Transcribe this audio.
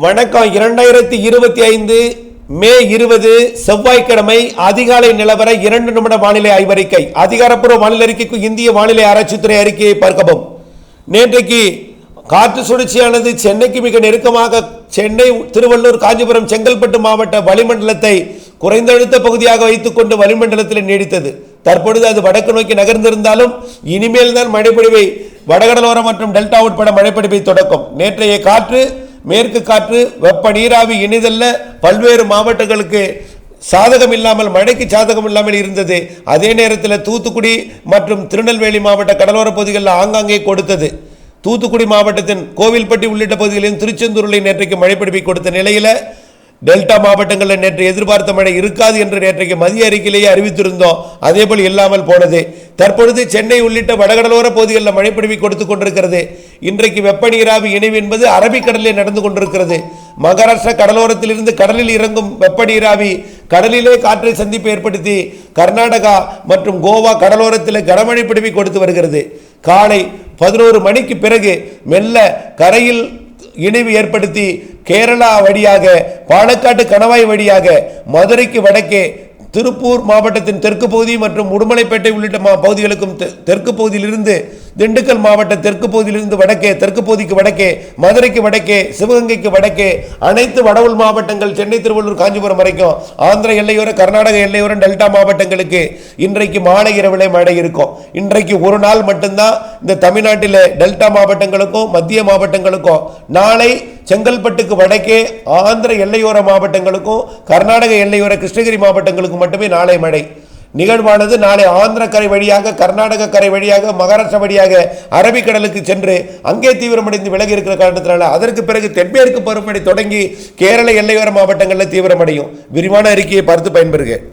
வணக்கம். இரண்டாயிரத்தி இருபத்தி ஐந்து மே இருபது செவ்வாய்க்கிழமை அதிகாலை நிலவர இரண்டு நிமிட வானிலை ஆய்வறிக்கை. அதிகாரப்பூர்வ வானிலை அறிக்கைக்கு இந்திய வானிலை ஆராய்ச்சித்துறை அறிக்கையை பார்க்கவும். நேற்றைக்கு காற்று சுழற்சியானது சென்னைக்கு மிக நெருக்கமாக சென்னை திருவள்ளூர் காஞ்சிபுரம் செங்கல்பட்டு மாவட்ட வளிமண்டலத்தை குறைந்த அழுத்த பகுதியாக வைத்துக்கொண்டு வளிமண்டலத்தில் நீடித்தது. தற்பொழுது அது வடக்கு நோக்கி நகர்ந்திருந்தாலும் இனிமேல் தான் மழைப்பொழிவை வடகடலோரம் மற்றும் டெல்டா உட்பட மழைப்பொழிவை தொடக்கும். நேற்றைய காற்று மேற்கு காற்று வெப்ப நீராவி இனிதல்ல பல்வேறு மாவட்டங்களுக்கு சாதகம் இல்லாமல் மழைக்கு சாதகம் இல்லாமல் இருந்தது. அதே நேரத்தில் தூத்துக்குடி மற்றும் திருநெல்வேலி மாவட்ட கடலோர பகுதிகளில் ஆங்காங்கே கொடுத்தது. தூத்துக்குடி மாவட்டத்தின் கோவில்பட்டி உள்ளிட்ட பகுதிகளிலும் திருச்செந்தூரில் நேற்றைக்கு மழை பிடிப்பை கொடுத்த நிலையில் டெல்டா மாவட்டங்களில் நேற்று எதிர்பார்த்த மழை இருக்காது என்று நேற்றைக்கு மதிய அறிக்கையிலேயே அறிவித்திருந்தோம். அதேபோல் இல்லாமல் போனது. தற்பொழுது சென்னை உள்ளிட்ட வடகடலோர பகுதிகளில் மழைப்பிடிவை கொடுத்து கொண்டிருக்கிறது. இன்றைக்கு வெப்ப நீராவி இணைவு என்பது அரபிக்கடலில் நடந்து கொண்டிருக்கிறது. மகாராஷ்டிரா கடலோரத்திலிருந்து கடலில் இறங்கும் வெப்ப நீராவி கடலிலே காற்றை சந்திப்பு ஏற்படுத்தி கர்நாடகா மற்றும் கோவா கடலோரத்தில் கனமழை பிடிவை கொடுத்து வருகிறது. காலை பதினோரு மணிக்கு பிறகு மெல்ல கரையில் இணைவு ஏற்படுத்தி கேரளா வழியாக பாலக்காட்டு கணவாய் வழியாக மதுரைக்கு வடக்கே திருப்பூர் மாவட்டத்தின் தெற்கு பகுதி மற்றும் உடுமலைப்பேட்டை உள்ளிட்ட மா பகுதிகளுக்கும் தெ- தெற்கு பகுதியிலிருந்து திண்டுக்கல் மாவட்ட தெற்கு பகுதியிலிருந்து வடக்கே தெற்கு பகுதிக்கு வடக்கே மதுரைக்கு வடக்கே சிவகங்கைக்கு வடக்கே அனைத்து வடவுள் மாவட்டங்கள் சென்னை திருவள்ளூர் காஞ்சிபுரம் வரைக்கும் ஆந்திர எல்லையோர கர்நாடக எல்லையோரம் டெல்டா மாவட்டங்களுக்கு இன்றைக்கு மாலை இரவிலே மழை இருக்கும். இன்றைக்கு ஒரு நாள் மட்டும்தான் இந்த தமிழ்நாட்டில் டெல்டா மாவட்டங்களுக்கும் மத்திய மாவட்டங்களுக்கும் நாளை செங்கல்பட்டுக்கு வடக்கே ஆந்திர எல்லையோர மாவட்டங்களுக்கும் கர்நாடக எல்லையோர கிருஷ்ணகிரி மாவட்டங்களுக்கும் மட்டுமே நாளை மழை. நிகழ்வானது நாளை ஆந்திர கரை வழியாக கர்நாடக கரை வழியாக மகாராஷ்டிரா வழியாக அரபிக்கடலுக்கு சென்று அங்கே தீவிரமடைந்து விலகி இருக்கிற காரணத்தினால அதற்கு பிறகு தென்மேற்கு பருவமழை தொடங்கி கேரள எல்லையோர மாவட்டங்களில் தீவிரமடையும். விரிவான அறிக்கையை பார்த்து பயன்பெறுக.